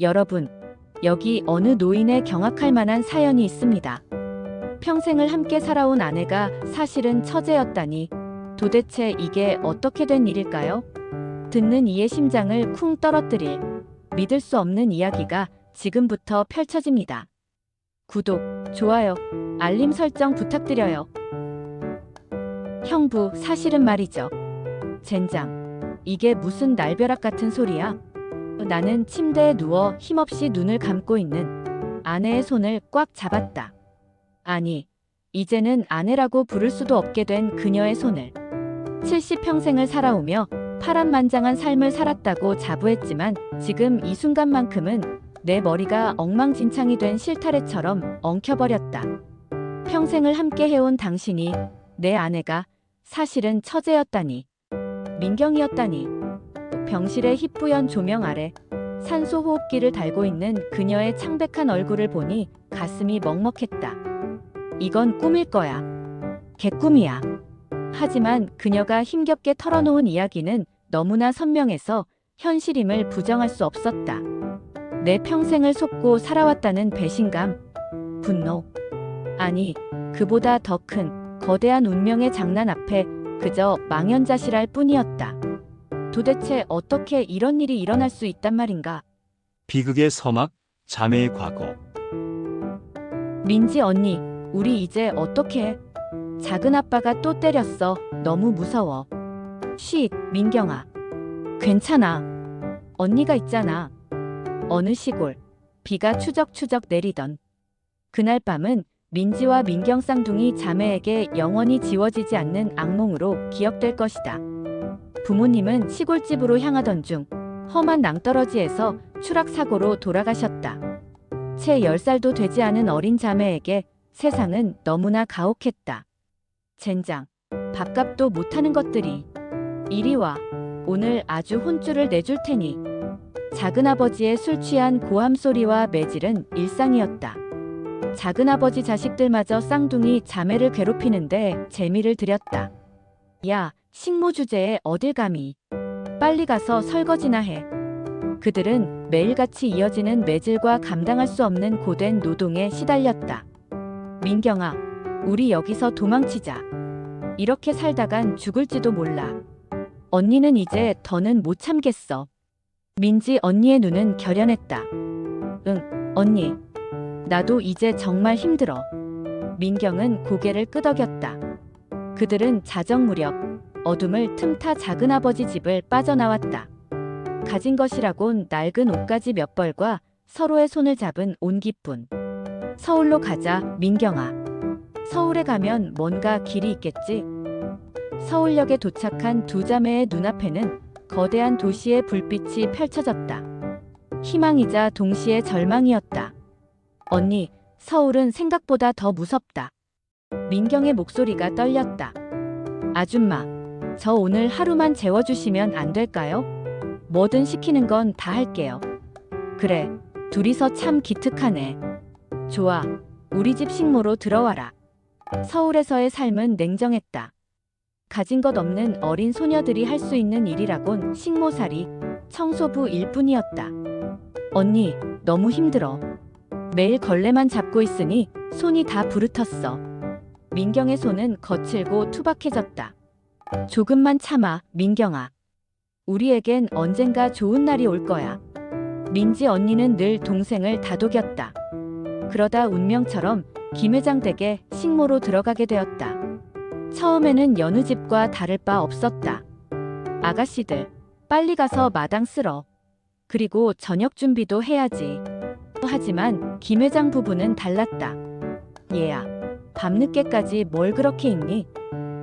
여러분, 여기 어느 노인의 경악할 만한 사연이 있습니다. 평생을 함께 살아온 아내가 사실은 처제였다니 도대체 이게 어떻게 된 일일까요? 듣는 이의 심장을 쿵 떨어뜨릴 믿을 수 없는 이야기가 지금부터 펼쳐집니다. 구독, 좋아요, 알림 설정 부탁드려요. 형부, 사실은 말이죠. 젠장, 이게 무슨 날벼락 같은 소리야? 나는 침대에 누워 힘없이 눈을 감고 있는 아내의 손을 꽉 잡았다. 아니, 이제는 아내라고 부를 수도 없게 된 그녀의 손을 70평생을 살아오며 파란만장한 삶을 살았다고 자부했지만 지금 이 순간만큼은 내 머리가 엉망진창이 된 실타래처럼 엉켜버렸다. 평생을 함께 해온 당신이 내 아내가 사실은 처제였다니. 민경이었다니. 병실의 희뿌연 조명 아래 산소 호흡기를 달고 있는 그녀의 창백한 얼굴을 보니 가슴이 먹먹했다. 이건 꿈일 거야. 개꿈이야. 하지만 그녀가 힘겹게 털어놓은 이야기는 너무나 선명해서 현실임을 부정할 수 없었다. 내 평생을 속고 살아왔다는 배신감, 분노. 아니, 그보다 더 큰 거대한 운명의 장난 앞에 그저 망연자실할 뿐이었다. 도대체 어떻게 이런 일이 일어날 수 있단 말인가? 비극의 서막, 자매의 과거. 민지 언니, 우리 이제 어떻게 해? 작은 아빠가 또 때렸어. 너무 무서워. 쉿, 민경아. 괜찮아. 언니가 있잖아. 어느 시골. 비가 추적추적 내리던. 그날 밤은 민지와 민경 쌍둥이 자매에게 영원히 지워지지 않는 악몽으로 기억될 것이다. 부모님은 시골집으로 향하던 중 험한 낭떠러지에서 추락사고로 돌아가셨다. 채 10살도 되지 않은 어린 자매에게 세상은 너무나 가혹했다. 젠장, 밥값도 못하는 것들이. 이리 와. 오늘 아주 혼쭐을 내줄 테니. 작은아버지의 술 취한 고함 소리와 매질은 일상이었다. 작은아버지 자식들마저 쌍둥이 자매를 괴롭히는데 재미를 들였다. 야, 식모 주제에 어딜 감히. 빨리 가서 설거지나 해. 그들은 매일같이 이어지는 매질과 감당할 수 없는 고된 노동에 시달렸다. 민경아, 우리 여기서 도망치자. 이렇게 살다간 죽을지도 몰라. 언니는 이제 더는 못 참겠어. 민지 언니의 눈은 결연했다. 응, 언니. 나도 이제 정말 힘들어. 민경은 고개를 끄덕였다. 그들은 자정 무렵 어둠을 틈타 작은아버지 집을 빠져나왔다. 가진 것이라곤 낡은 옷가지 몇 벌과 서로의 손을 잡은 온기뿐. 서울로 가자, 민경아. 서울에 가면 뭔가 길이 있겠지? 서울역에 도착한 두 자매의 눈앞에는 거대한 도시의 불빛이 펼쳐졌다. 희망이자 동시에 절망이었다. 언니, 서울은 생각보다 더 무섭다. 민경의 목소리가 떨렸다. 아줌마, 저 오늘 하루만 재워주시면 안 될까요? 뭐든 시키는 건 다 할게요. 그래, 둘이서 참 기특하네. 좋아, 우리 집 식모로 들어와라. 서울에서의 삶은 냉정했다. 가진 것 없는 어린 소녀들이 할 수 있는 일이라곤 식모살이, 청소부 일뿐이었다. 언니, 너무 힘들어. 매일 걸레만 잡고 있으니 손이 다 부르텄어. 민경의 손은 거칠고 투박해졌다. 조금만 참아, 민경아. 우리에겐 언젠가 좋은 날이 올 거야. 민지 언니는 늘 동생을 다독였다. 그러다 운명처럼 김 회장 댁에 식모로 들어가게 되었다. 처음에는 여느 집과 다를 바 없었다. 아가씨들, 빨리 가서 마당 쓸어. 그리고 저녁 준비도 해야지. 하지만 김 회장 부부는 달랐다. 얘야, 밤늦게까지 뭘 그렇게 읽니?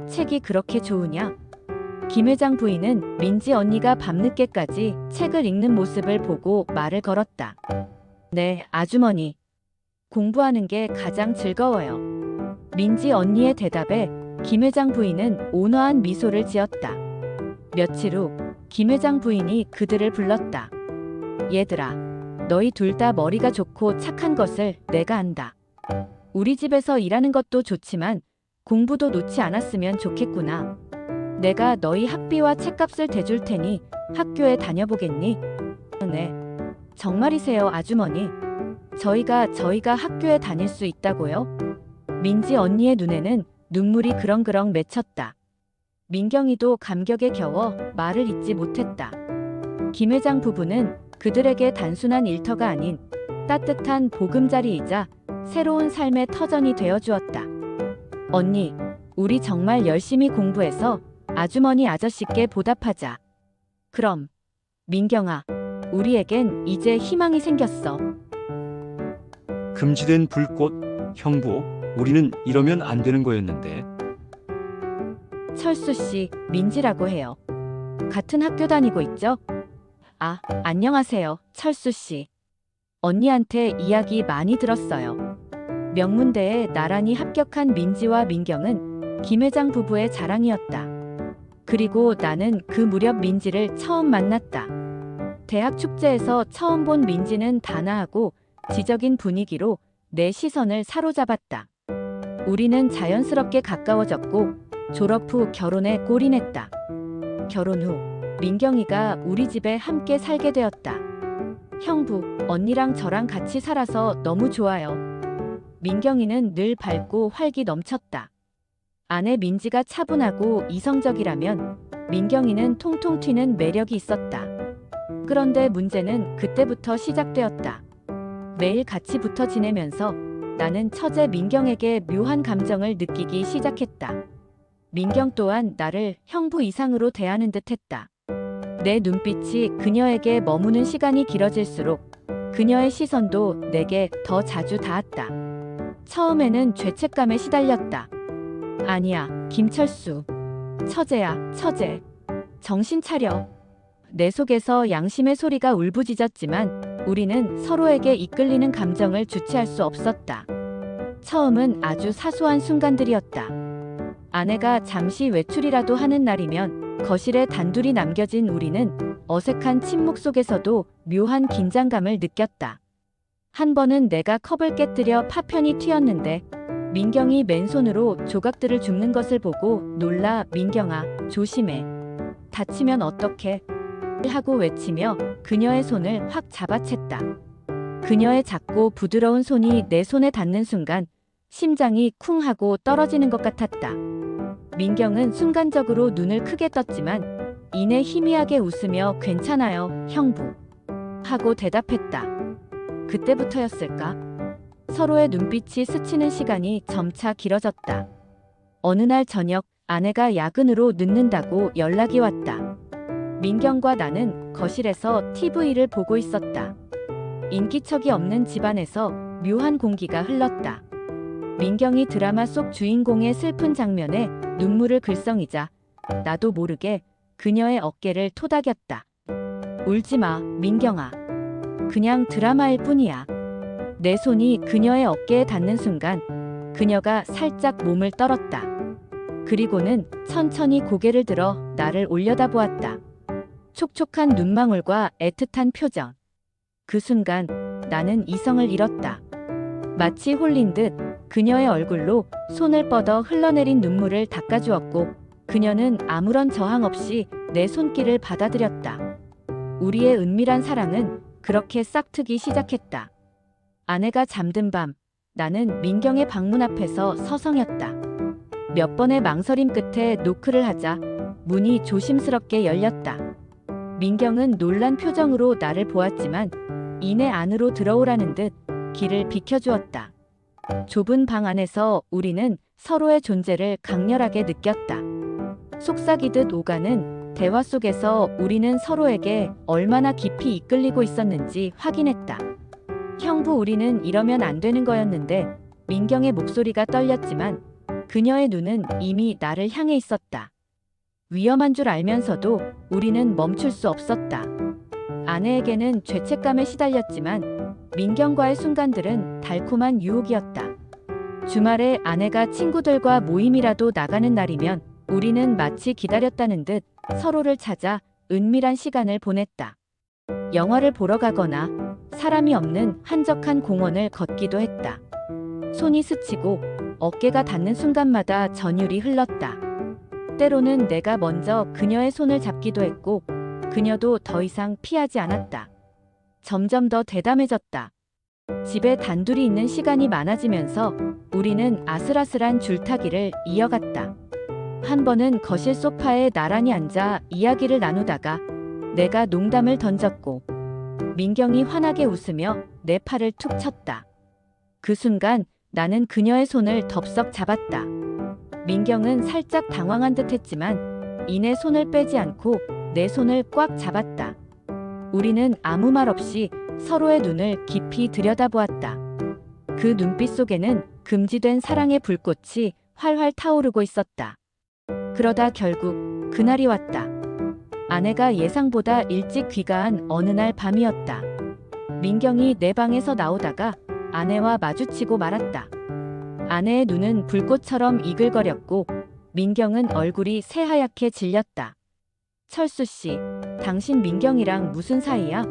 책이 그렇게 좋으냐? 김 회장 부인은 민지 언니가 밤늦게까지 책을 읽는 모습을 보고 말을 걸었다. 네, 아주머니. 공부하는 게 가장 즐거워요. 민지 언니의 대답에 김 회장 부인은 온화한 미소를 지었다. 며칠 후 김 회장 부인이 그들을 불렀다. 얘들아, 너희 둘 다 머리가 좋고 착한 것을 내가 안다. 우리 집에서 일하는 것도 좋지만 공부도 놓지 않았으면 좋겠구나. 내가 너희 학비와 책값을 대줄 테니 학교에 다녀보겠니? 네. 정말이세요, 아주머니? 저희가 저희가 학교에 다닐 수 있다고요? 민지 언니의 눈에는 눈물이 그렁그렁 맺혔다. 민경이도 감격에 겨워 말을 잇지 못했다. 김 회장 부부는 그들에게 단순한 일터가 아닌 따뜻한 보금자리이자 새로운 삶의 터전이 되어 주었다. 언니, 우리 정말 열심히 공부해서 아주머니 아저씨께 보답하자. 그럼, 민경아, 우리에겐 이제 희망이 생겼어. 금지된 불꽃, 형부, 우리는 이러면 안 되는 거였는데. 철수 씨, 민지라고 해요. 같은 학교 다니고 있죠? 아, 안녕하세요, 철수 씨. 언니한테 이야기 많이 들었어요. 명문대에 나란히 합격한 민지와 민경은 김 회장 부부의 자랑이었다. 그리고 나는 그 무렵 민지를 처음 만났다. 대학 축제에서 처음 본 민지는 단아하고 지적인 분위기로 내 시선을 사로잡았다. 우리는 자연스럽게 가까워졌고 졸업 후 결혼에 골인했다. 결혼 후 민경이가 우리 집에 함께 살게 되었다. 형부, 언니랑 저랑 같이 살아서 너무 좋아요. 민경이는 늘 밝고 활기 넘쳤다. 아내 민지가 차분하고 이성적이라면 민경이는 통통 튀는 매력이 있었다. 그런데 문제는 그때부터 시작되었다. 매일 같이 붙어 지내면서 나는 처제 민경에게 묘한 감정을 느끼기 시작했다. 민경 또한 나를 형부 이상으로 대하는 듯 했다. 내 눈빛이 그녀에게 머무는 시간이 길어질수록 그녀의 시선도 내게 더 자주 닿았다. 처음에는 죄책감에 시달렸다. 아니야, 김철수. 처제야, 처제. 정신 차려. 내 속에서 양심의 소리가 울부짖었지만 우리는 서로에게 이끌리는 감정을 주체할 수 없었다. 처음은 아주 사소한 순간들이었다. 아내가 잠시 외출이라도 하는 날이면 거실에 단둘이 남겨진 우리는 어색한 침묵 속에서도 묘한 긴장감을 느꼈다. 한 번은 내가 컵을 깨뜨려 파편이 튀었는데 민경이 맨손으로 조각들을 줍는 것을 보고 놀라 민경아 조심해 다치면 어떡해 하고 외치며 그녀의 손을 확 잡아챘다. 그녀의 작고 부드러운 손이 내 손에 닿는 순간 심장이 쿵 하고 떨어지는 것 같았다. 민경은 순간적으로 눈을 크게 떴지만 이내 희미하게 웃으며 괜찮아요, 형부. 하고 대답했다. 그때부터였을까? 서로의 눈빛이 스치는 시간이 점차 길어졌다. 어느 날 저녁 아내가 야근으로 늦는다고 연락이 왔다. 민경과 나는 거실에서 TV를 보고 있었다. 인기척이 없는 집안에서 묘한 공기가 흘렀다. 민경이 드라마 속 주인공의 슬픈 장면에 눈물을 글썽이자 나도 모르게 그녀의 어깨를 토닥였다. 울지 마, 민경아. 그냥 드라마일 뿐이야. 내 손이 그녀의 어깨에 닿는 순간 그녀가 살짝 몸을 떨었다. 그리고는 천천히 고개를 들어 나를 올려다보았다. 촉촉한 눈망울과 애틋한 표정. 그 순간 나는 이성을 잃었다. 마치 홀린 듯 그녀의 얼굴로 손을 뻗어 흘러내린 눈물을 닦아주었고 그녀는 아무런 저항 없이 내 손길을 받아들였다. 우리의 은밀한 사랑은 그렇게 싹트기 시작했다. 아내가 잠든 밤 나는 민경의 방문 앞에서 서성였다. 몇 번의 망설임 끝에 노크를 하자 문이 조심스럽게 열렸다. 민경은 놀란 표정으로 나를 보았지만 이내 안으로 들어오라는 듯 길을 비켜주었다. 좁은 방 안에서 우리는 서로의 존재를 강렬하게 느꼈다. 속삭이듯 오가는 대화 속에서 우리는 서로에게 얼마나 깊이 이끌리고 있었는지 확인했다. 형부 우리는 이러면 안 되는 거였는데 민경의 목소리가 떨렸지만 그녀의 눈은 이미 나를 향해 있었다. 위험한 줄 알면서도 우리는 멈출 수 없었다. 아내에게는 죄책감에 시달렸지만 민경과의 순간들은 달콤한 유혹이었다. 주말에 아내가 친구들과 모임이라도 나가는 날이면 우리는 마치 기다렸다는 듯 서로를 찾아 은밀한 시간을 보냈다. 영화를 보러 가거나 사람이 없는 한적한 공원을 걷기도 했다. 손이 스치고 어깨가 닿는 순간마다 전율이 흘렀다. 때로는 내가 먼저 그녀의 손을 잡기도 했고 그녀도 더 이상 피하지 않았다. 점점 더 대담해졌다. 집에 단둘이 있는 시간이 많아지면서 우리는 아슬아슬한 줄타기를 이어갔다. 한 번은 거실 소파에 나란히 앉아 이야기를 나누다가 내가 농담을 던졌고 민경이 환하게 웃으며 내 팔을 툭 쳤다. 그 순간 나는 그녀의 손을 덥석 잡았다. 민경은 살짝 당황한 듯 했지만 이내 손을 빼지 않고 내 손을 꽉 잡았다. 우리는 아무 말 없이 서로의 눈을 깊이 들여다보았다. 그 눈빛 속에는 금지된 사랑의 불꽃이 활활 타오르고 있었다. 그러다 결국 그날이 왔다. 아내가 예상보다 일찍 귀가한 어느 날 밤이었다. 민경이 내 방에서 나오다가 아내와 마주치고 말았다. 아내의 눈은 불꽃처럼 이글거렸고 민경은 얼굴이 새하얗게 질렸다. 철수 씨, 당신 민경이랑 무슨 사이야?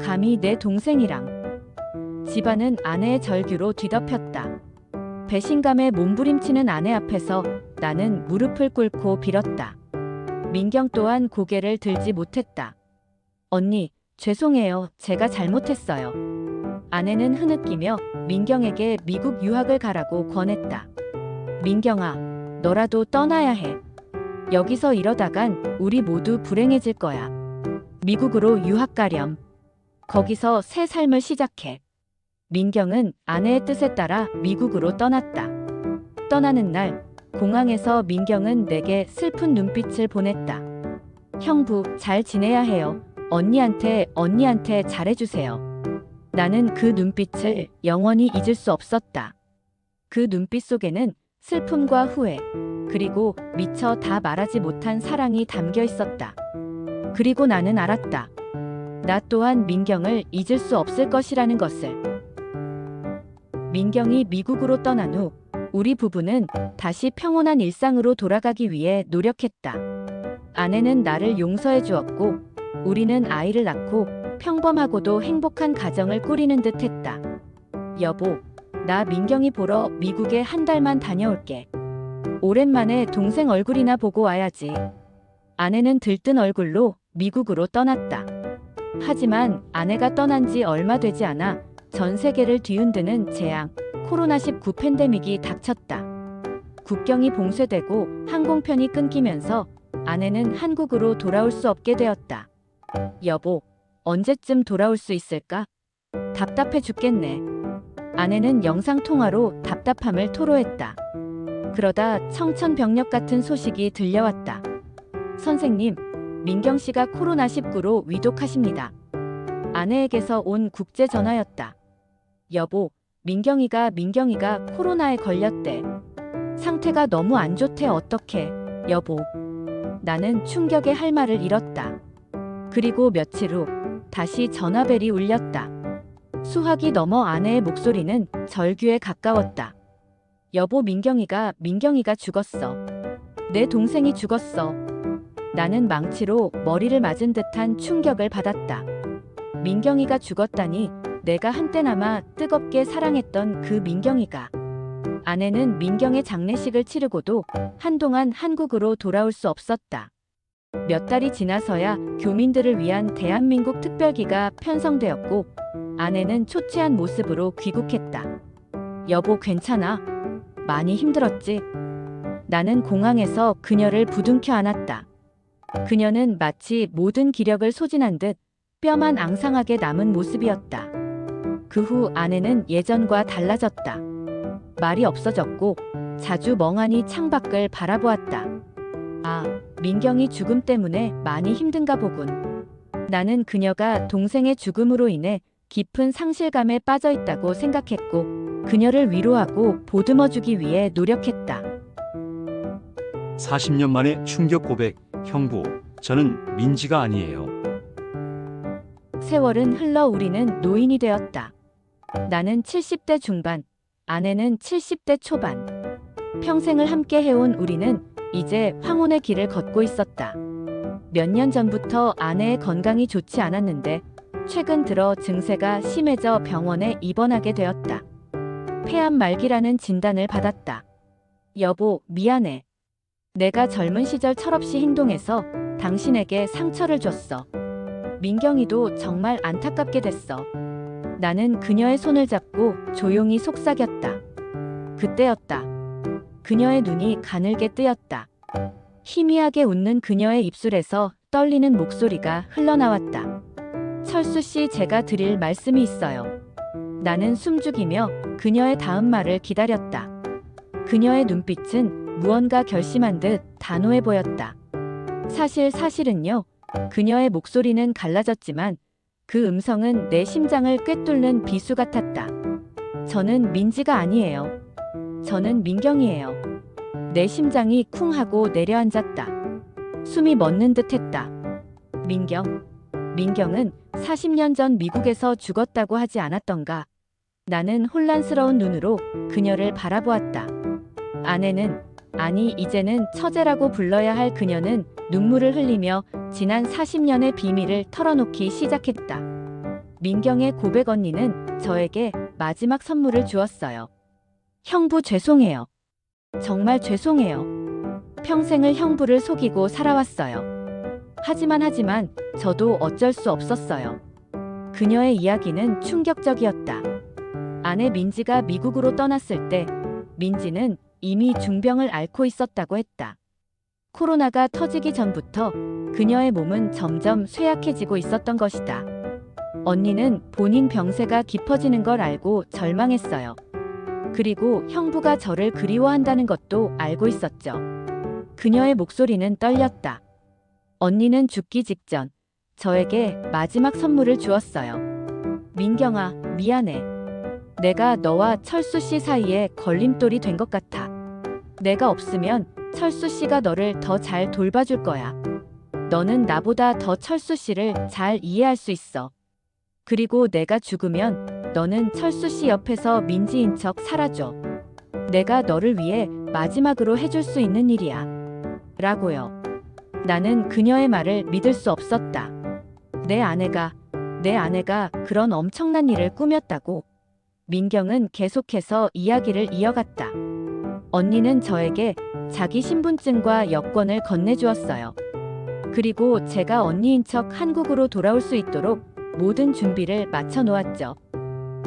감히 내 동생이랑. 집안은 아내의 절규로 뒤덮였다. 배신감에 몸부림치는 아내 앞에서 나는 무릎을 꿇고 빌었다. 민경 또한 고개를 들지 못했다. 언니, 죄송해요. 제가 잘못했어요. 아내는 흐느끼며 민경에게 미국 유학을 가라고 권했다. 민경아, 너라도 떠나야 해. 여기서 이러다간 우리 모두 불행해질 거야. 미국으로 유학 가렴. 거기서 새 삶을 시작해. 민경은 아내의 뜻에 따라 미국으로 떠났다. 떠나는 날, 공항에서 민경은 내게 슬픈 눈빛을 보냈다. 형부, 잘 지내야 해요. 언니한테, 언니한테 잘해주세요. 나는 그 눈빛을 영원히 잊을 수 없었다. 그 눈빛 속에는 슬픔과 후회, 그리고 미처 다 말하지 못한 사랑이 담겨 있었다. 그리고 나는 알았다. 나 또한 민경을 잊을 수 없을 것이라는 것을. 민경이 미국으로 떠난 후 우리 부부는 다시 평온한 일상으로 돌아가기 위해 노력했다. 아내는 나를 용서해 주었고 우리는 아이를 낳고 평범하고도 행복한 가정을 꾸리는 듯 했다. 여보, 나 민경이 보러 미국에 한 달만 다녀올게. 오랜만에 동생 얼굴이나 보고 와야지. 아내는 들뜬 얼굴로 미국으로 떠났다. 하지만 아내가 떠난 지 얼마 되지 않아 전 세계를 뒤흔드는 재앙, 코로나19 팬데믹이 닥쳤다. 국경이 봉쇄되고 항공편이 끊기면서 아내는 한국으로 돌아올 수 없게 되었다. 여보, 언제쯤 돌아올 수 있을까? 답답해 죽겠네. 아내는 영상통화로 답답함을 토로했다. 그러다 청천벽력 같은 소식이 들려왔다. 선생님, 민경 씨가 코로나19로 위독하십니다. 아내에게서 온 국제 전화였다. 여보, 민경이가 민경이가 코로나에 걸렸대. 상태가 너무 안 좋대 어떡해. 여보. 나는 충격에 할 말을 잃었다. 그리고 며칠 후 다시 전화벨이 울렸다. 수학이 넘어 아내의 목소리는 절규에 가까웠다. 여보 민경이가 민경이가 죽었어. 내 동생이 죽었어. 나는 망치로 머리를 맞은 듯한 충격을 받았다. 민경이가 죽었다니 내가 한때나마 뜨겁게 사랑했던 그 민경이가. 아내는 민경의 장례식을 치르고도 한동안 한국으로 돌아올 수 없었다. 몇 달이 지나서야 교민들을 위한 대한민국 특별기가 편성되었고 아내는 초췌한 모습으로 귀국했다. 여보 괜찮아? 많이 힘들었지? 나는 공항에서 그녀를 부둥켜 안았다. 그녀는 마치 모든 기력을 소진한 듯 뼈만 앙상하게 남은 모습이었다. 그 후 아내는 예전과 달라졌다. 말이 없어졌고 자주 멍하니 창밖을 바라보았다. 아, 민경이 죽음 때문에 많이 힘든가 보군. 나는 그녀가 동생의 죽음으로 인해 깊은 상실감에 빠져 있다고 생각했고 그녀를 위로하고 보듬어 주기 위해 노력했다. 40년 만에 충격 고백. 형부, 저는 민지가 아니에요. 세월은 흘러 우리는 노인이 되었다. 나는 70대 중반, 아내는 70대 초반. 평생을 함께 해온 우리는 이제 황혼의 길을 걷고 있었다. 몇 년 전부터 아내의 건강이 좋지 않았는데 최근 들어 증세가 심해져 병원에 입원하게 되었다. 폐암 말기라는 진단을 받았다. 여보, 미안해. 내가 젊은 시절 철없이 행동해서 당신에게 상처를 줬어. 민경이도 정말 안타깝게 됐어. 나는 그녀의 손을 잡고 조용히 속삭였다. 그때였다. 그녀의 눈이 가늘게 뜨였다. 희미하게 웃는 그녀의 입술에서 떨리는 목소리가 흘러나왔다. 철수 씨, 제가 드릴 말씀이 있어요. 나는 숨죽이며 그녀의 다음 말을 기다렸다. 그녀의 눈빛은 무언가 결심한 듯 단호해 보였다. 사실 사실은요. 그녀의 목소리는 갈라졌지만 그 음성은 내 심장을 꿰뚫는 비수 같았다. 저는 민지가 아니에요. 저는 민경이에요. 내 심장이 쿵 하고 내려앉았다. 숨이 멎는 듯 했다. 민경. 민경은 40년 전 미국에서 죽었다고 하지 않았던가. 나는 혼란스러운 눈으로 그녀를 바라보았다. 아내는, 아니, 이제는 처제라고 불러야 할 그녀는 눈물을 흘리며 지난 40년의 비밀을 털어놓기 시작했다. 민경의 고백 언니는 저에게 마지막 선물을 주었어요. 형부 죄송해요. 정말 죄송해요. 평생을 형부를 속이고 살아왔어요. 하지만 하지만 저도 어쩔 수 없었어요. 그녀의 이야기는 충격적이었다. 아내 민지가 미국으로 떠났을 때 민지는 이미 중병을 앓고 있었다고 했다. 코로나가 터지기 전부터 그녀의 몸은 점점 쇠약해지고 있었던 것이다. 언니는 본인 병세가 깊어지는 걸 알고 절망했어요. 그리고 형부가 저를 그리워한다는 것도 알고 있었죠. 그녀의 목소리는 떨렸다. 언니는 죽기 직전 저에게 마지막 선물을 주었어요. 민경아, 미안해. 내가 너와 철수 씨 사이에 걸림돌이 된 것 같아. 내가 없으면 철수 씨가 너를 더 잘 돌봐줄 거야. 너는 나보다 더 철수 씨를 잘 이해할 수 있어. 그리고 내가 죽으면 너는 철수 씨 옆에서 민지인 척 살아줘. 내가 너를 위해 마지막으로 해줄 수 있는 일이야. 라고요. 나는 그녀의 말을 믿을 수 없었다. 내 아내가, 내 아내가 그런 엄청난 일을 꾸몄다고. 민경은 계속해서 이야기를 이어갔다. 언니는 저에게 자기 신분증과 여권을 건네주었어요. 그리고 제가 언니인 척 한국으로 돌아올 수 있도록 모든 준비를 마쳐 놓았죠.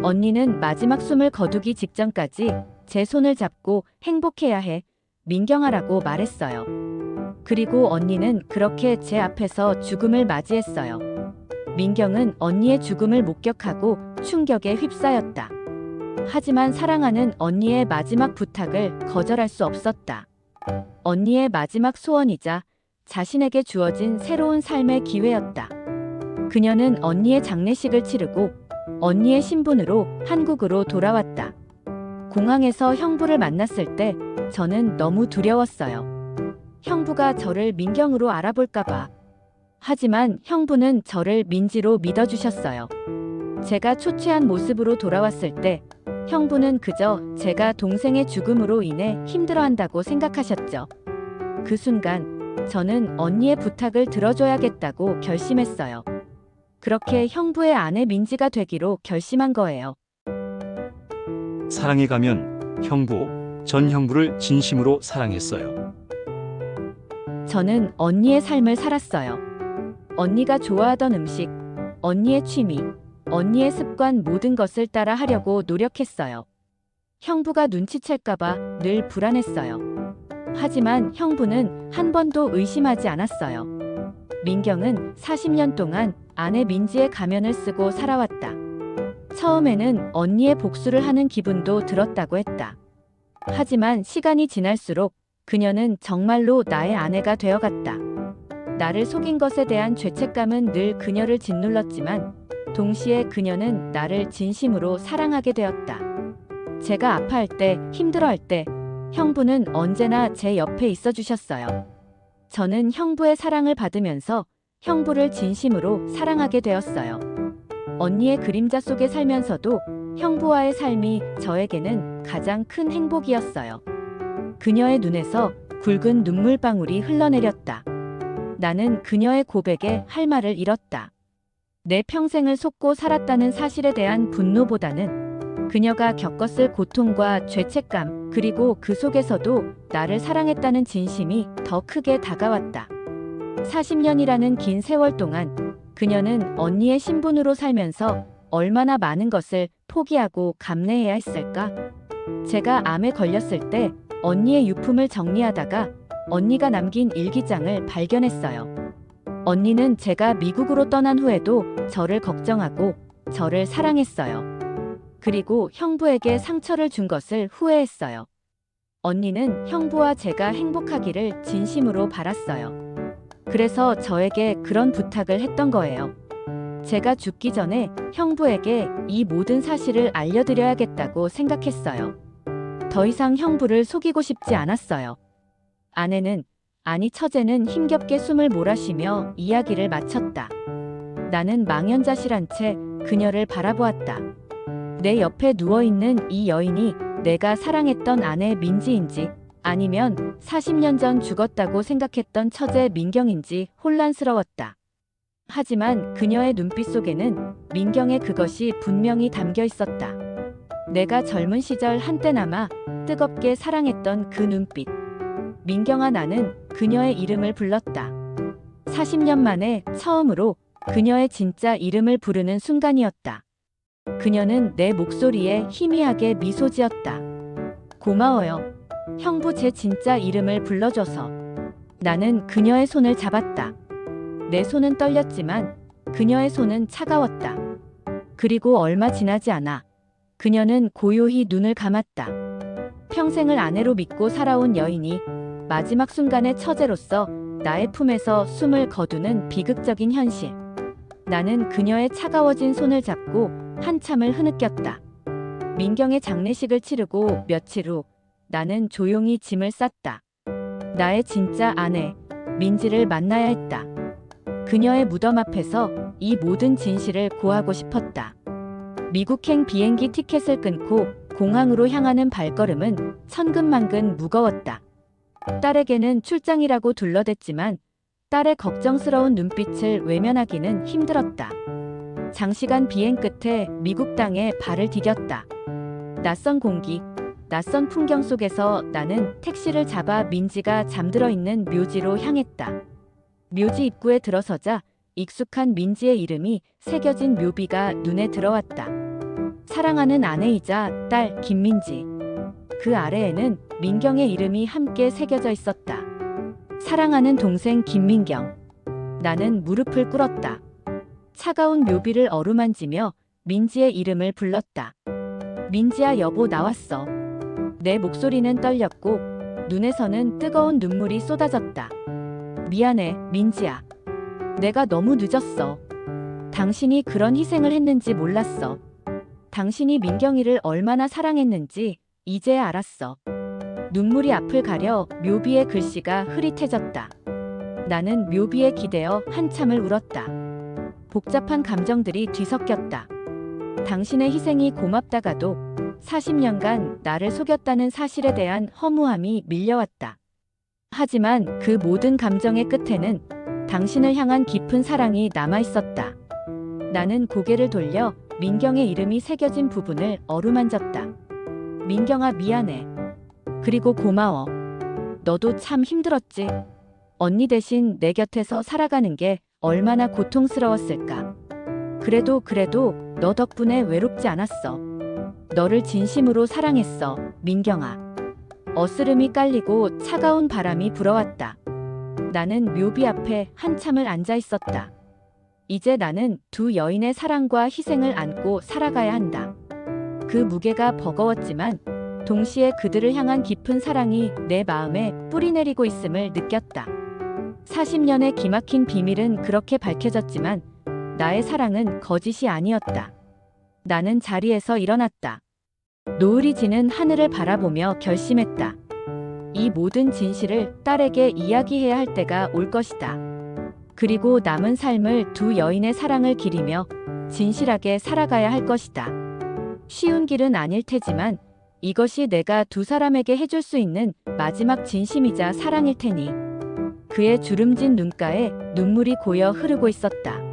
언니는 마지막 숨을 거두기 직전까지 제 손을 잡고 행복해야 해. 민경아라고 말했어요. 그리고 언니는 그렇게 제 앞에서 죽음을 맞이했어요. 민경은 언니의 죽음을 목격하고 충격에 휩싸였다. 하지만 사랑하는 언니의 마지막 부탁을 거절할 수 없었다. 언니의 마지막 소원이자 자신에게 주어진 새로운 삶의 기회였다. 그녀는 언니의 장례식을 치르고 언니의 신분으로 한국으로 돌아왔다. 공항에서 형부를 만났을 때 저는 너무 두려웠어요. 형부가 저를 민경으로 알아볼까봐. 하지만 형부는 저를 민지로 믿어주셨어요. 제가 초췌한 모습으로 돌아왔을 때 형부는 그저 제가 동생의 죽음으로 인해 힘들어한다고 생각하셨죠. 그 순간 저는 언니의 부탁을 들어줘야겠다고 결심했어요. 그렇게 형부의 아내 민지가 되기로 결심한 거예요. 사랑에 가면 형부, 전 형부를 진심으로 사랑했어요. 저는 언니의 삶을 살았어요. 언니가 좋아하던 음식, 언니의 취미, 언니의 습관 모든 것을 따라 하려고 노력했어요. 형부가 눈치챌까봐 늘 불안했어요. 하지만 형부는 한 번도 의심하지 않았어요. 민경은 40년 동안 아내 민지의 가면을 쓰고 살아왔다. 처음에는 언니의 복수를 하는 기분도 들었다고 했다. 하지만 시간이 지날수록 그녀는 정말로 나의 아내가 되어갔다. 나를 속인 것에 대한 죄책감은 늘 그녀를 짓눌렀지만 동시에 그녀는 나를 진심으로 사랑하게 되었다. 제가 아파할 때, 힘들어할 때, 형부는 언제나 제 옆에 있어 주셨어요. 저는 형부의 사랑을 받으면서 형부를 진심으로 사랑하게 되었어요. 언니의 그림자 속에 살면서도 형부와의 삶이 저에게는 가장 큰 행복이었어요. 그녀의 눈에서 굵은 눈물방울이 흘러내렸다. 나는 그녀의 고백에 할 말을 잃었다. 내 평생을 속고 살았다는 사실에 대한 분노보다는 그녀가 겪었을 고통과 죄책감, 그리고 그 속에서도 나를 사랑했다는 진심이 더 크게 다가왔다. 40년이라는 긴 세월 동안 그녀는 언니의 신분으로 살면서 얼마나 많은 것을 포기하고 감내해야 했을까? 제가 암에 걸렸을 때 언니의 유품을 정리하다가 언니가 남긴 일기장을 발견했어요. 언니는 제가 미국으로 떠난 후에도 저를 걱정하고 저를 사랑했어요. 그리고 형부에게 상처를 준 것을 후회했어요. 언니는 형부와 제가 행복하기를 진심으로 바랐어요. 그래서 저에게 그런 부탁을 했던 거예요. 제가 죽기 전에 형부에게 이 모든 사실을 알려드려야겠다고 생각했어요. 더 이상 형부를 속이고 싶지 않았어요. 아내는, 아니 처제는 힘겹게 숨을 몰아쉬며 이야기를 마쳤다. 나는 망연자실한 채 그녀를 바라보았다. 내 옆에 누워있는 이 여인이 내가 사랑했던 아내 민지인지 아니면 40년 전 죽었다고 생각했던 처제 민경인지 혼란스러웠다. 하지만 그녀의 눈빛 속에는 민경의 그것이 분명히 담겨 있었다. 내가 젊은 시절 한때나마 뜨겁게 사랑했던 그 눈빛. 민경아 나는 그녀의 이름을 불렀다. 40년 만에 처음으로 그녀의 진짜 이름을 부르는 순간이었다. 그녀는 내 목소리에 희미하게 미소 지었다. 고마워요. 형부 제 진짜 이름을 불러줘서. 나는 그녀의 손을 잡았다. 내 손은 떨렸지만 그녀의 손은 차가웠다. 그리고 얼마 지나지 않아 그녀는 고요히 눈을 감았다. 평생을 아내로 믿고 살아온 여인이 마지막 순간의 처제로서 나의 품에서 숨을 거두는 비극적인 현실. 나는 그녀의 차가워진 손을 잡고 한참을 흐느꼈다. 민경의 장례식을 치르고 며칠 후 나는 조용히 짐을 쌌다. 나의 진짜 아내, 민지를 만나야 했다. 그녀의 무덤 앞에서 이 모든 진실을 고하고 싶었다. 미국행 비행기 티켓을 끊고 공항으로 향하는 발걸음은 천근만근 무거웠다. 딸에게는 출장이라고 둘러댔지만 딸의 걱정스러운 눈빛을 외면하기는 힘들었다. 장시간 비행 끝에 미국 땅에 발을 디뎠다. 낯선 공기, 낯선 풍경 속에서 나는 택시를 잡아 민지가 잠들어 있는 묘지로 향했다. 묘지 입구에 들어서자 익숙한 민지의 이름이 새겨진 묘비가 눈에 들어왔다. 사랑하는 아내이자 딸 김민지. 그 아래에는 민경의 이름이 함께 새겨져 있었다. 사랑하는 동생 김민경. 나는 무릎을 꿇었다. 차가운 묘비를 어루만지며 민지의 이름을 불렀다. 민지야 여보 나왔어. 내 목소리는 떨렸고 눈에서는 뜨거운 눈물이 쏟아졌다. 미안해, 민지야. 내가 너무 늦었어. 당신이 그런 희생을 했는지 몰랐어. 당신이 민경이를 얼마나 사랑했는지 이제야 알았어. 눈물이 앞을 가려 묘비의 글씨가 흐릿해졌다. 나는 묘비에 기대어 한참을 울었다. 복잡한 감정들이 뒤섞였다. 당신의 희생이 고맙다가도 40년간 나를 속였다는 사실에 대한 허무함이 밀려왔다. 하지만 그 모든 감정의 끝에는 당신을 향한 깊은 사랑이 남아 있었다. 나는 고개를 돌려 민경의 이름이 새겨진 부분을 어루만졌다. 민경아 미안해. 그리고 고마워. 너도 참 힘들었지. 언니 대신 내 곁에서 살아가는 게 얼마나 고통스러웠을까. 그래도 그래도 너 덕분에 외롭지 않았어. 너를 진심으로 사랑했어, 민경아. 어스름이 깔리고 차가운 바람이 불어왔다. 나는 묘비 앞에 한참을 앉아 있었다. 이제 나는 두 여인의 사랑과 희생을 안고 살아가야 한다. 그 무게가 버거웠지만 동시에 그들을 향한 깊은 사랑이 내 마음에 뿌리내리고 있음을 느꼈다. 40년의 기막힌 비밀은 그렇게 밝혀졌지만 나의 사랑은 거짓이 아니었다. 나는 자리에서 일어났다. 노을이 지는 하늘을 바라보며 결심했다. 이 모든 진실을 딸에게 이야기해야 할 때가 올 것이다. 그리고 남은 삶을 두 여인의 사랑을 기리며 진실하게 살아가야 할 것이다. 쉬운 길은 아닐 테지만 이것이 내가 두 사람에게 해줄 수 있는 마지막 진심이자 사랑일 테니. 그의 주름진 눈가에 눈물이 고여 흐르고 있었다.